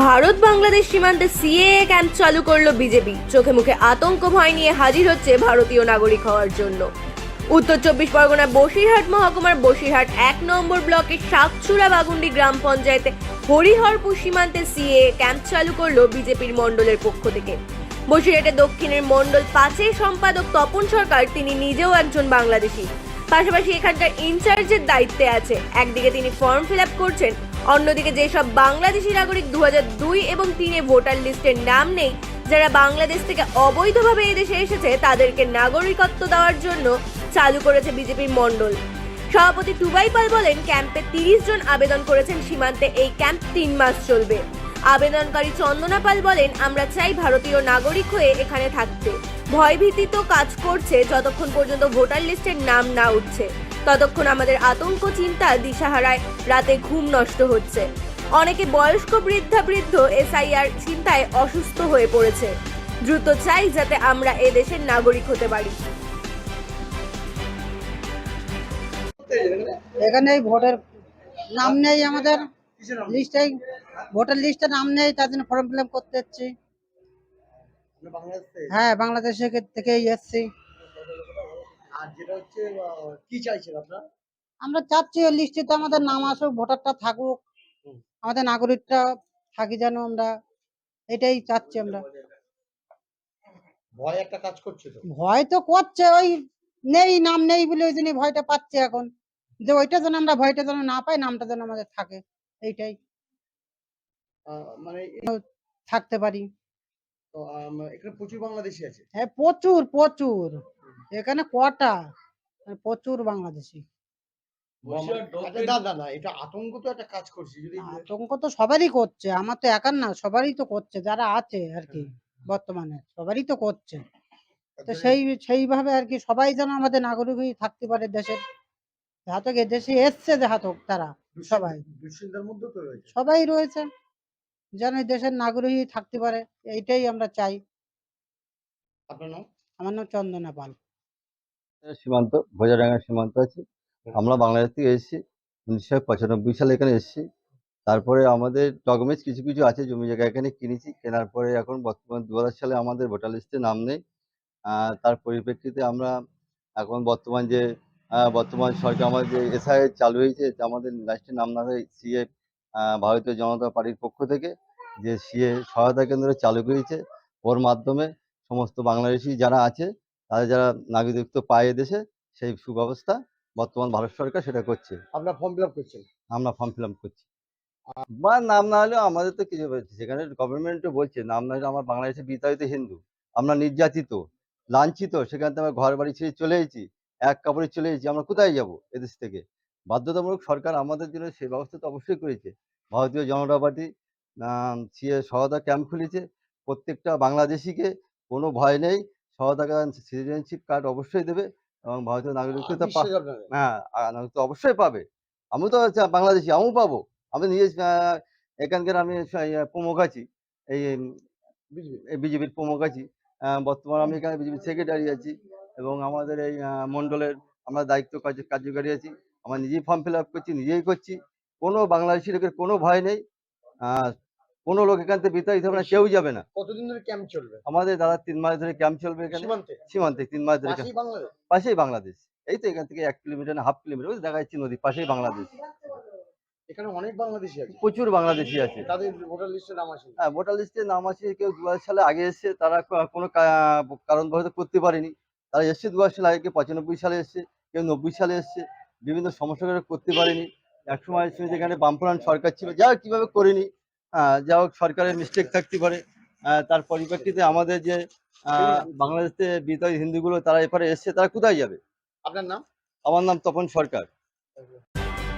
ভারত বাংলাদেশ সীমান্তে CAA camp চালু করল বিজেপি। চোখে মুখে আতঙ্ক ভয় নিয়ে হাজির হচ্ছে ভারতীয় নাগরিক হওয়ার জন্য। উত্তর চব্বিশ পরগনার বসিরহাট মহকুমার বসিরহাট এক নম্বর ব্লকের শাকচুরা বাগুন্ডি গ্রাম পঞ্চায়েতে হরিহরপুর সীমান্তে সিএ ক্যাম্প চালু করল বিজেপির মণ্ডলের পক্ষ থেকে। বসিরহাটের দক্ষিণের মণ্ডল পাঁচের সম্পাদক তপন সরকার, তিনি নিজেও একজন বাংলাদেশি। পাশাপাশি এখানকার ইনচার্জের দায়িত্বে আছে। একদিকে তিনি ফর্ম ফিল আপ করছেন অন্যদিকে যেসব বাংলাদেশি নাগরিক দু দুই এবং তিনে ভোটার লিস্টের নাম নেই, যারা বাংলাদেশ থেকে অবৈধভাবে এদেশে এসেছে, তাদেরকে নাগরিকত্ব দেওয়ার জন্য চালু করেছে বিজেপির মণ্ডল। সভাপতি টুবাই পাল বলেন, ক্যাম্পে তিরিশ জন আবেদন করেছেন, সীমান্তে এই ক্যাম্প তিন মাস চলবে। আবেদনকারী চন্দনা পাল বলেন, আমরা চাই ভারতীয় নাগরিক হয়ে এখানে থাকতে। ভয়ভীতি তো কাজ করছে, যতক্ষণ পর্যন্ত ভোটার লিস্টের নাম না উঠছে। ততক্ষণ আমাদের আতঙ্ক চিন্তা দিশাহারায় রাতে ঘুম নষ্ট হচ্ছে। অনেকে বয়স্ক বৃদ্ধা বৃদ্ধ এসআইআর চিন্তায় অসুস্থ হয়ে পড়েছে। দ্রুত চাই যাতে আমরা এ দেশের নাগরিক হতে পারি। এখানে এই ভোটের নাম নেই আমাদের লিস্টে ভোটার লিস্টে নাম নেই তার জন্য ফর্ম ফিল আপ করতে এসছি। হ্যাঁ বাংলাদেশ থেকে- থেকেই এসছি। আর যেটা হচ্ছে কি চাইছেন আপনারা? আমরা চাচ্ছি ওই লিস্টে তো আমাদের নাম আসুক ভোটারটা থাকুক আমাদের নাগরিকটা থাকি যেন আমরা এটাই চাচ্ছি আমরা। ভয় একটা কাজ করছে তো? ভয় তো করছে ওই নেই নাম নেই বলে ওই জন্য ভয়টা পাচ্ছে এখন। যে ওইটা যেন আমরা ভয়টা যেন না পাই নামটা যেন আমাদের থাকে এইটাই। মানে থাকতে পারি। এখানে প্রচুর বাংলাদেশি আছে। হ্যাঁ প্রচুর প্রচুর। এখানে কটা? প্রচুর বাংলাদেশি। আচ্ছা, না এটা আতঙ্ক তো একটা কাজ করছে। যদি আতঙ্ক তো সবারই করছে। আমার তো একার না সবারই তো করছে যারা আছে আর কি বর্তমানে সবারই তো করছে। তো সেই সেইভাবে আর কি সবাই যেন আমাদের নাগরিক হয়ে থাকতে পারে দেশের। যাহাতক দেশে এসছে যাহাতক তারা সবাই। সবাই রয়েছে যেন এই দেশের নাগরিক থাকতে পারে এইটাই আমরা চাই। আপনার নাম? আমার নাম চন্দনা পাল। সীমান্ত ভোজাডাঙ্গা সীমান্ত আছে। আমরা বাংলাদেশ থেকে এসেছি উনিশশো পঁচানব্বই সালে এখানে এসেছি। তারপরে আমাদের ডকুমেন্টস কিছু কিছু আছে জমি জায়গা এখানে কিনেছি। কেনার পরে এখন বর্তমান দু হাজার সালে আমাদের ভোটার লিস্টে নাম নেই। তার পরিপ্রেক্ষিতে আমরা এখন বর্তমান যে বর্তমান সরকার আমাদের যে এসআই চালু হয়েছে আমাদের লিস্টে নাম না হয় সিএ ভারতীয় জনতা পার্টির পক্ষ থেকে যে সিএ সহায়তা কেন্দ্র চালু করেছে ওর মাধ্যমে সমস্ত বাংলাদেশি যারা আছে তাদের যারা নাগরিকত্ব পায় এদেশে সেই সুব্যবস্থা বর্তমান ভারত সরকার সেটা করছে। আপনার ফর্ম ফিল আপ করছেন আমরা ফর্ম ফিল আপ করছি। বা নাম না হলেও আমাদের তো কিছু সেখানে গভর্নমেন্টও বলছে নাম না হলে আমার বাংলাদেশে বিতাড়িত হিন্দু আমরা নির্যাতিত লাঞ্ছিত সেখান থেকে আমরা ঘর বাড়ি ছেড়ে চলে এসেছি এক কাপড়ে চলে এসেছি আমরা কোথায় যাব এদেশ থেকে? বাধ্যতামূলক সরকার আমাদের জন্য সেই ব্যবস্থা তো অবশ্যই করেছে। ভারতীয় জনতা পার্টি সিএ সহায়তা ক্যাম্প খুলেছে। প্রত্যেকটা বাংলাদেশিকে কোনো ভয় নেই। সহায়তা সিটিজেনশিপ কার্ড অবশ্যই দেবে এবং ভারতীয় নাগরিকত্ব হ্যাঁ নাগরিকত্ব অবশ্যই পাবে। আমি তো বাংলাদেশি আমিও পাবো। আমি নিজে এখানকার আমি ইয়ে প্রমুখ আছি। এই বিজেপির প্রমুখ আছি। বর্তমানে আমি এখানে বিজেপির সেক্রেটারি আছি এবং আমাদের এই মণ্ডলের আমরা দায়িত্ব কার্য- কার্যকারী আছি। আমরা নিজেই ফর্ম ফিল আপ করছি নিজেই করছি। কোনো বাংলাদেশি লোকের কোনো ভয় নেই। কোনো লোক এখান থেকে বিতাড়িত হবে না কেউ যাবে না। কতদিন ধরে ক্যাম্প চলবে? আমাদের দাদা তিন মাস ধরে ক্যাম্প চলবে এখানে। সীমান্তে? তিন মাস ধরে পাশেই বাংলাদেশ? এই তো এখান থেকে এক কিলোমিটার না হাফ কিলোমিটার ওই দেখা যাচ্ছে নদী পাশেই বাংলাদেশ। এখানে অনেক বাংলাদেশি আছে। প্রচুর বাংলাদেশি আছে। তাদের ভোটার লিস্টে নাম আসেনি হ্যাঁ ভোটার লিস্টে নাম আছে কেউ দু সালে আগে এসছে তারা কোনো কারণবশত করতে পারেনি। তারা এসছে দু সালে আগে কেউ পঁচানব্বই সালে এসছে কেউ নব্বই সালে এসছে বিভিন্ন সমস্যা করতে পারেনি। যেখানে বামফ্রন্ট সরকার ছিল যা কীভাবে করিনি যা হোক সরকারের মিস্টেক থাকতে পারে। আহ, তার পরিপ্রেক্ষিতে আমাদের যে আহ, বাংলাদেশে বিতাড়িত হিন্দুগুলো তারা এপারে এসছে তারা কোথায় যাবে? আপনার নাম? আমার নাম তপন সরকার।